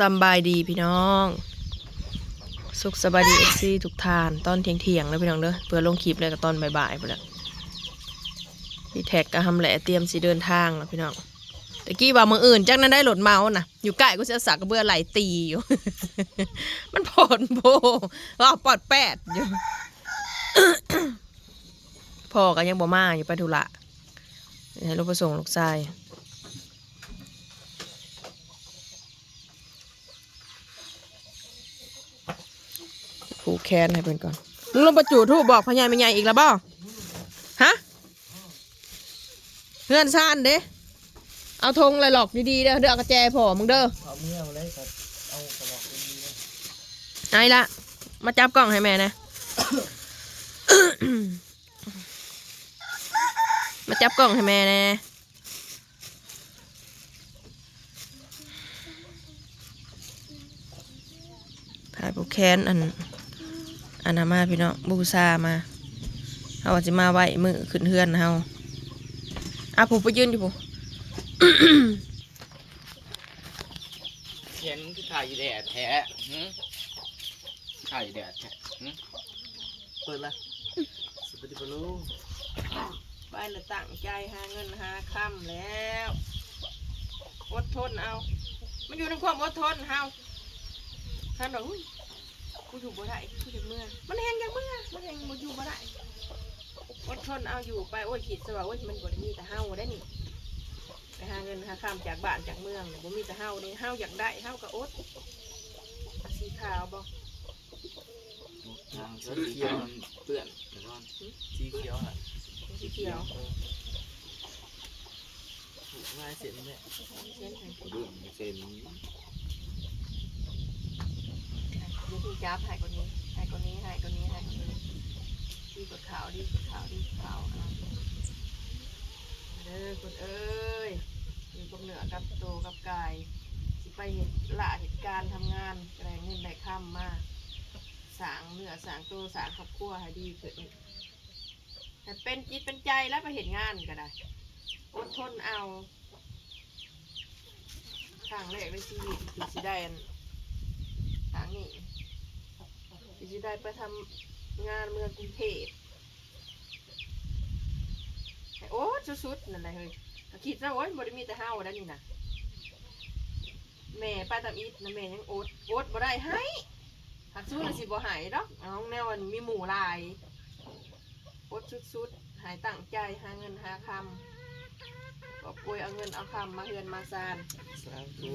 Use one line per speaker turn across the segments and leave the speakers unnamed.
สบายดีพี่น้อง สุขสบายดีเอซีทุกทาน ตอนเที่ยงเที่ยงแล้วพี่น้องเด้อเพื่อลงคลิปเลยกับตอนบ่ายๆไปแล้วพี่แท็กก็ทำแหละเตรียมสิเดินทางแล้วพี่น้องตะกี้ว่ามืออื่นจักนั้นได้รถเมาส์นะอยู่ใกล้ก็เสียสักกระเบือไหลตีอยู่ มันผลโบว่าปอดแปดอยู่พ่อก็ยังบ่มาอยู่ไปธุระให้ลูกไปส่งลูกชาย ผูกแข นให้เพิ่นก่อนลุงลงประจูทูบบอกพญายไม่ใหญ่อีกแล้วบ่ฮะเพื่อนซ่านเด้เอาธงเลยหลอกดีๆเด้อเด้อกระแจพอมึงเด้อ
เอาเมื่อเอาเลยครับเอากระบอกดีเลย
ไอ้ละมาจับกล้องให้แม่นะมาจับกล้องให้แม่นะถ่ายผูกแขนอัน อันนามาพี่น้องบูซามาเอาว่าจะมาไหวมือขึ้นเฮือนเฮาอะผูไปยืนอยู่ผู
เขียนคือถ่ายแดดแท้หืมถ่ายแดดแท้หืมเปิดละสวัสดีปะลูก
ไปละตั้งใจหาเงินหาคำแล้วอดทนเอา มันอยู่ในความอดทนเฮาท่านบอกอุ้ย กูอยู่บ่ได้กูจะเมื่อมันแหงอย่างเมื่อมันแหงบ่อยู่บ่ได้อดทนเอาอยู่ไปโอ้ยคิดซะว่าโอ้ยมันบ่ได้มีแต่เฮาได้นี่ไปหาเงินหาคำจากบ้านจากเมืองเนี่ยบ่มีแต่เฮานี่เฮาอยากได้เฮาก็อดสีขาวบ่
ทางสีเขียวมันเปื้อนเดี๋ยวก่อนสีเขียวอะ
สีเขียว
ถูกลายเส้นเนี่ย
เส้นไหน
ดูเส้น
วิธีจับให้คนนี้ให้คนนี้ให้คนนี้ให้คนนี้ดีกดขาวดีกดขาวดีกดขาวเด้อคุณเอ้ยอยู่กับเหนือกับโตวกับกายสิไปเหตุละเหตุการณ์ทำงานแรงเงินได้ค่ำมมาสางเหนือสางตัวสางครอบครัวให้ดีขึ้นแต่เป็นจิตเป็นใจแล้วไปเห็นงานก็ได้อดทนเอาทางแรกในชีวิตที่สิได้อันทางนี้ ที่จะ ได้ไปทำงานเมืองกรุงเทพโอ้สุดๆนั่นแหละเฮ้ยคิดนะโอ้ยบ่ได้มีแต่เฮาได้นี่นะแม่ป้าตาอีทนะแม่ยังโอ๊ตโอ๊ตบ่ได้ให้หักสู้เลยสิบ่หายดอกเอาแนวอันมีหมู่หลายโอ๊ตสุดๆหายตั้งใจหาเงินหาคำ ก็ป่วยเอาเงินเอาคำมาเฮือนมาซาน
สาธุ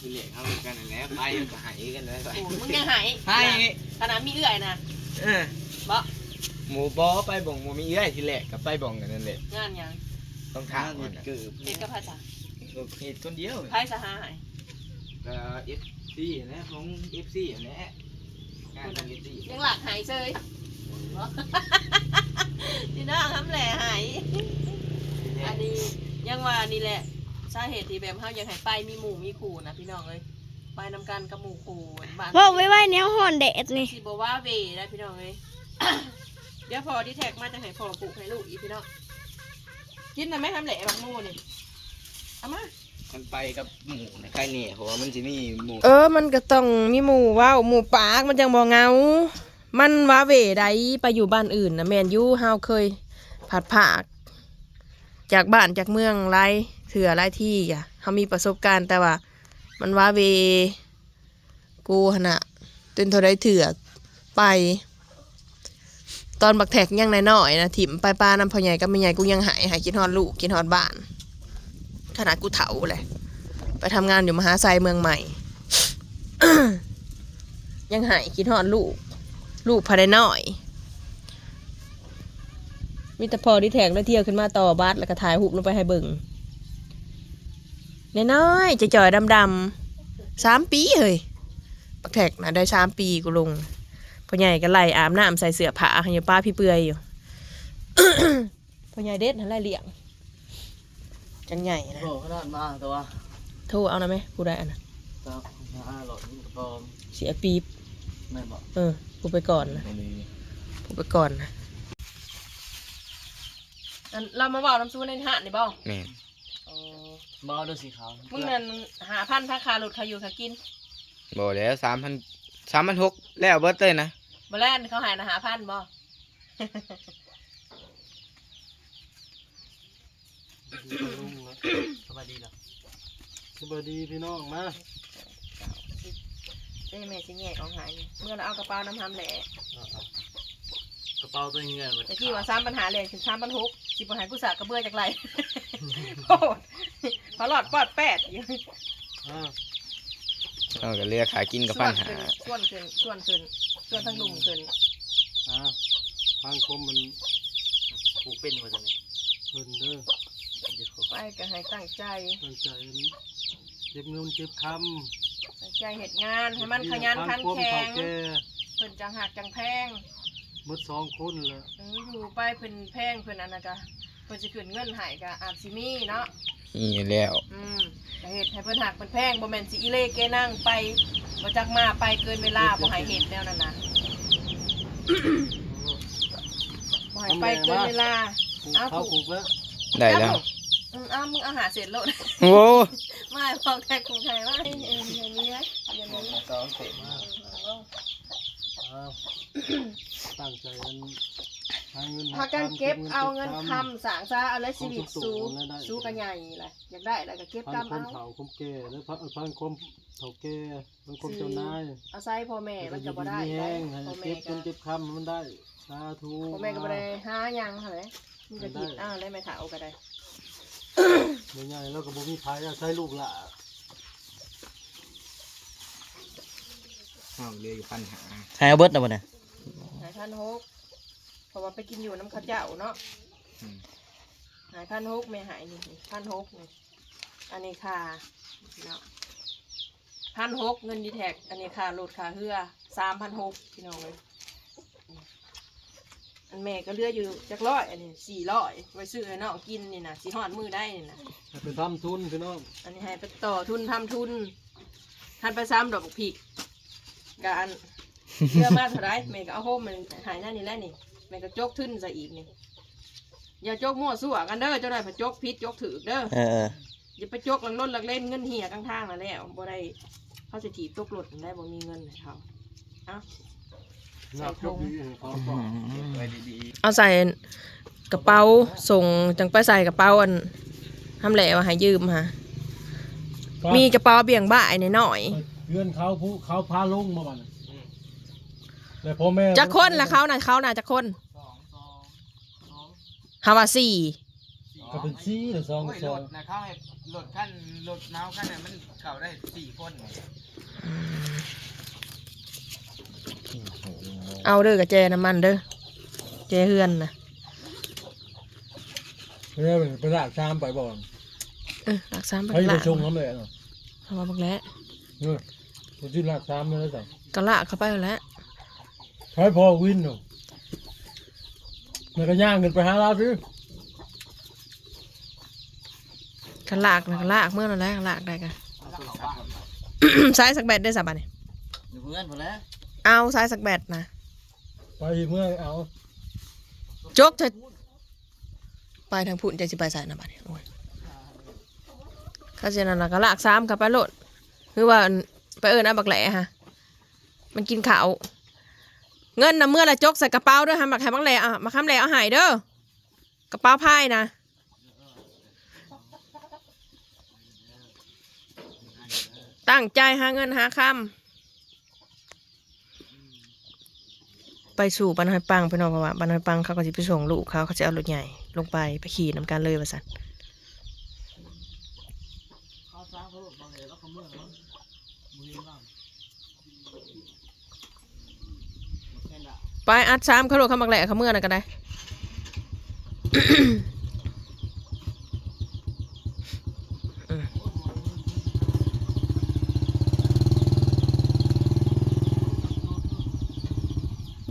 กิเลสเข้ากันนั่นแหละไปก็หายกันแล้วไป
โอ้มึงยังหาย
ให้
ขนาดมีเอื้อยนะ
เออ
บ่
หมูบอไปบ่งหมูมีเอื้อยทีแรกกับไปบ่งกันนั่นแหละ
งานหยัง
ต้องถามมันเกิด
เด็กกับภาษา
เหตุคนเดียว
ไพ่สหาย
ก็เอฟซีนะของเอฟซีนะงานของเอฟซี
ยังหลักหายเซยบ่ที่น้องทำแหล่หายอันนี้ ยังว่านี่แหละสาเหตุที่แบบเฮายังให้ไปมีหมู่มีขู่นะพี่น้องเอ้ยไปนำกันกับหมู่ขู่บ้าน
บอกไว้ว่าแนวห่อนแดดนี่
สิบ่ว่าเวได้พี่น้องเอ้ย เดี๋ยวพอที่แท็กมาจะให้พ่อปลูกให้ลูกอีกพี่น้องกินนะแม่ทำแหล่บักหมู่นี่เอามา
มันไปกับหมูในใกล้เนี่ยเพราะว่ามันจะมีหมู
เออ มันก็ต้องมีหมู่ว้าวหมู่ปากมันจังบ่เหงา มันว่าเวใดไปอยู่บ้านอื่นนะแมนยูเฮาเคยผัดผาก จากบ้านจากเมืองไรเถื่อไรที่อะเฮามีประสบการณ์แต่ว่า มันว่าเว กูหนนะจนเท่าได้เถื่อไป ตอนบักแท็กยังน้อยๆนะถิ่มไปป้าน้ำพอใหญ่กับแม่ใหญ่กูยังหายหายกินฮอดลูกกินฮอดบ้านขนาดกูเถาเลยไปทำงานอยู่มหาไซเมืองใหม่ ยังหายคิดฮอดลูก ลูกพาได้น้อย มีแต่พอที่แทงแล้วเที่ยวขึ้นมาต่อบัสแล้วก็ถ่ายหุบลงไปให้เบิ่งน้อยๆจะจ่อยๆดำๆสามปีเฮ้ยปักแท็กนะได้สามปีกูลงพ่อใหญ่ก็ไล่อาบน้ำใส่เสื้อผ้าให้อยู่ป้าพี่เปื่อยอยู่พ่อใหญ่เด็ดนั่นไล่เลี้ยงจังใหญ่นะ
โอ้ขนาดมากตัว
โทรเอานะไหมกูได้อันนะ
ตัวมาหลอดนี่กระบอม
เสียปี๊บ
ไม่บอก
เออกูไปก่อนนะ
อันนี้
กูไปก่อนนะ อันเรามาบอกน้ำซูในหาดนี่บ้าง
แม่
อ๋อ
บอดูสีขาว
มึงนั่นหาพันถ้าคาหลุดเขาอยู่เขากิน
บ่แล้วสามพันสามพันหกแล้วเบิดเลยนะ
บ่แล่นเขาหายนะหาพันบ่
สบายดีเหรอ
สวัสดีพี่น้องมา
เอ้ยแม่สิแงะของหายนี่เมื่อเราเอากระเป๋าน้ำหำแหล่
กระเป๋าตัวเงี้ย
ตะกี้ว่าสามปัญหาแหล่ถึงสามปัญหกสิปัญหากูสากระเบื้อจากไรโอ้ยพอหลอดปอดแปดอยู่
อ่า
เอาก็เลือกขากินกับพันหา
ส่วนขึ้นส่วนขึ้นส่วนทั้งลุมขึ้น
อ่าพังคมมัน
ผูกเป็นมาจากไหน
เพิ่นเด้อ
ไปก็ให้ตั้งใจ
ตั้งใจเก็บเงินเก็บค
ตั้งใจเหตุงานำให้มันขยันขัน
พังคม
แข็
เฒ่างแก่
เพิ่นจังหักจังแพง
ห มดสองคนแหละ
เอออยู่ไปเพิ่นแพงเพิ่นอันนั้นก็เพิ่นสิขึ้นเงินให้ก็อาจสิมีเนาะ
นี่แล้ว
อืมก็เฮ็ดให้เพิ่นหักเพิ่นแพงบ่แม่นสิอีเล่เกนั่งไปบ่จักมาไปเกินเวลาบ่ให้เฮ็ดแนวนั้นน่ะบ่ให้ไปเกินเวลา
ปลูก
อ้าว
เขาปลูกแล้ว
ได้แล้ว
อืมอ้าวมึงเอาหาเสร็จโลด
โอ้
ไม่พอแค่คงไทยว่าเอออย่างนี้นะอย่างนี้
สองเตะมา
อ้าวตั้งใจกันหาเงิน
พากันเก็บเอาเงิน
ก็บ
คำสางซาเอาเลยชีวิตสู้สู้กันใหญ่แหละอยากได้แล้วก็เก็บ
พัง
กำ
คม
เอา
เฒ่าคมแก่แล้วพังพังคมเฒ่าแก่พังคมเจ้านาย
เอาใส่พ่อแม่มันก็บ่ได้
แห้
ได้
งให้
พ่อแม่
เก็บ
ก็
เงินเก็บคำมันได้สาธุ
พ่อแม่ก็บ่ได้หาหยังหั่นแหละมีแต่ผิดอ้าวได้ไม่ถาเอาก็ได้
ไม่ใหญ่แล้วก็บ่มีไผอะใช้ลูกหละ
เอาเรืออยู่พันหา
ใครเอาเบิร์ดนะวันนี้
หายพันหกเพราะว่าไปกินอยู่น้ำข้าวเจ้าเนาะ
อืม
หายพันหกไม่หายนี่พันหกนี่อันนี้ค่าเนาะพันหกเงินดีแท็กอันนี้ค่ารถค่าเรือสามพันหกพี่น้องเลยอันแม่ก็เหลืออยู่จักร้อยอันนี้สี่ร้อยไว้ซื้อให้น้องกินนี่นะสีหอดมือได้นี่นะ
ให้ไปทำทุนพี่น้อง
อันนี้ให้ไปต่อทุนทำทุนทันไปซ้ำดอกพริก การเยอะมากเท่าไรแม่ก็เอาโฮมมันหายหน้านี่แหล้วนี่แม่ก็จกทุนใส่อีกนี่อย่าจกมั่วสั่วกันเด้อเจ้าได้ไปจกพิษจกถือเด้อ
เออ
อย่าไปจกหลังรถหลังเล่นเงินเหี่ยกลางทางนั่นแหล้วบ่ได้เขาจะถีบตกรถนั่นได้บ่มีเงินให้เขาเอ้า
หนักยกดีให้เขาก่อน
ไว้ดี
เอาใส่กระเป๋าส่งจังไปใส่กระเป๋าอันทำแหล้วให้ยืมค่ะมีกระเป๋าเบี่ยงบ่ายหน่อย
เพื่อนเขาผู้เขาพาลงมาบ้านแต่พ่อแม่
ๆจะคนละเขาน่ะเขาน่ะจะคน
สองสองสอง
ฮาวาสี่
ก็เป็นซี่หรือสอง
โอ้ย
ส
ร
อง
ถนะเข้าให้รถขั้นรถน้าวขั้นเนี่ยมันเก่าได้สี่คนไง
เอาเด้อกับแจน้ำมันเด้อแจเฮือนนะ
เนี่ยไปลากชามไปบ่อน
เออหลักสามบัก
ให้ไป
ละ
ชงน้ำเลยเนาะ
เอามาบักแล้ว
เนี่ยไปที่ลากชามเลยแล้วจ้ะ
ก็ละเข้าไปแล้ว
ให้พอวินเนาะมันก็ย่างกันไปหาเราสิ
ก็ลากนะก็ลากเมื่อนั่นแหละลากได้กัน
เอาตัวบ้าน
สายสักแบตได้สับอันนี่
อยู่เพื่อนหมดแล้ว
เอาสายสักแบตนะ
ไปเมื่อเอา
จกจะไปทางพุ่นจะสิไปสายน้ำบัดนี่โอ้ยข้าเจนั่นนะก็ลากซ้ำกับไปโหลดคือว่า ไปเอิญเอาบักแหล่ฮะ มันกินขาวเงินนะเมื่อละจกใส่กระเป๋าด้วยฮะมาแค่บักแหล่อะมาค้ำแหล่เอาหายเด้อกระเป๋าพายนะตั้งใจหาเงินหาคำไปสู่บ้านหอยปังไปนอนเพราะว่าบ้านหอยปังเขาก็จะไปส่งลูกเขาเขาจะเอารถใหญ่ลงไปไปขี่น้ำกา
รเลยแล้วเขาเมื่อแล้วมือบ้างแค่นั้น
ไปอัดซ้ำเขาโลดเขามักแหละเขาเมื่อนะก็ได้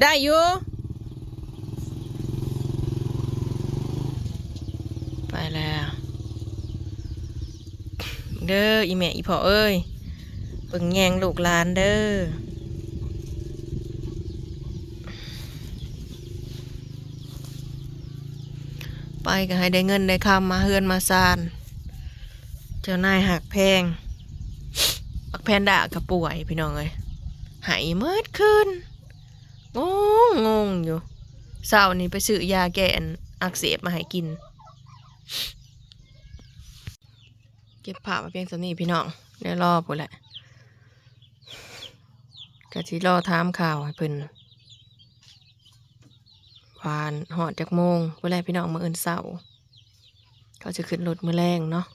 ได้อยู่ไปแล้ว เด้ออีแม่อีพ่อเอ้ย เบิ่งแยงลูกหลานเด้อไปก็ให้ได้เงินได้คำมาเฮือนมาซาน เจ้านายหักแพงบักแพนด้ากับป่วยพี่น้องเลยหายเมื่อคืนงงงงอยู่เศร้านี้ไปซื้อยาแก้อันอักเสบมาให้กิน เก็บผ้ามาเพียงสนี้พี่น้องเดี๋ยวรอพูดแหละ กะทิรอถามข่าวให้เพิ่นวานหอดจากโมงเพื่อแรกพี่น้องมาเอินเศร้าเขาจะขึ้นรถมือแรงเนาะ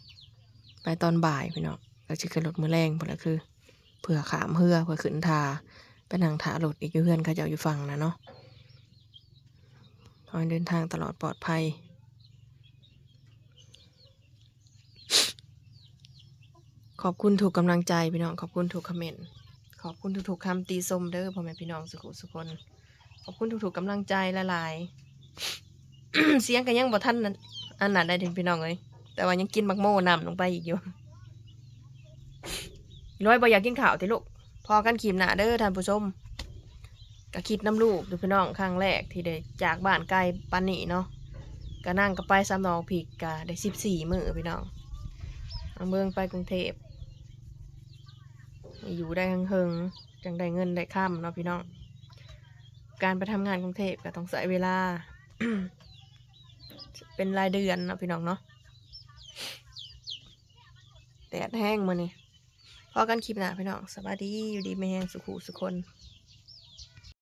ไปตอนบ่ายพี่น้องเขาจะขึ้นรถมือแรงพูดแหละคือเผื่อขามเฮือเผื่อขึ้นทาไปนั่งทารถอีกอยู่เพื่อนเขาจะเอาอยู่ฝั่งนะเนาะขอให้เดินทางตลอดปลอดภัยขอบคุณถูกกำลังใจพี่น้องขอบคุณถูกคอมเมนต์ ขอบคุณทุกๆคำตีสมเด้อพ่อแม่พี่น้องสุขุสุคน ขอบคุณทุกๆกำลังใจละลายเสียงกันยังบ่ทันนั้นอันนั้นได้ถึงพี่น้องเลยแต่ว่ายังกินมักโม่นำลงไปอีกอยู่ร้อยบ่อยากกินข้าวติลูกพอกันขีมหนาเด้อท่านผู้ชมก็คิดน้ำลูกดูพี่น้องครั้งแรกที่ได้จากบ้านไกลปานนี้เนาะก็นั่งก็ไปซ้ำนองผิกกะได้สิบสี่มือพี่น้องเอาเมืองไปกรุงเทพ อยู่ได้เฮิงๆจังได้เงินได้ค่ำเนาะพี่น้อง การไปทำงานกรุงเทพก็ต้องใช้เวลา เป็นรายเดือนเนาะพี่น้องเนาะแดดแห้งมานี่พอกันคลิปหนาพี่น้องสวัสดีอยู่ดีไม่แห้งสุขุสุคน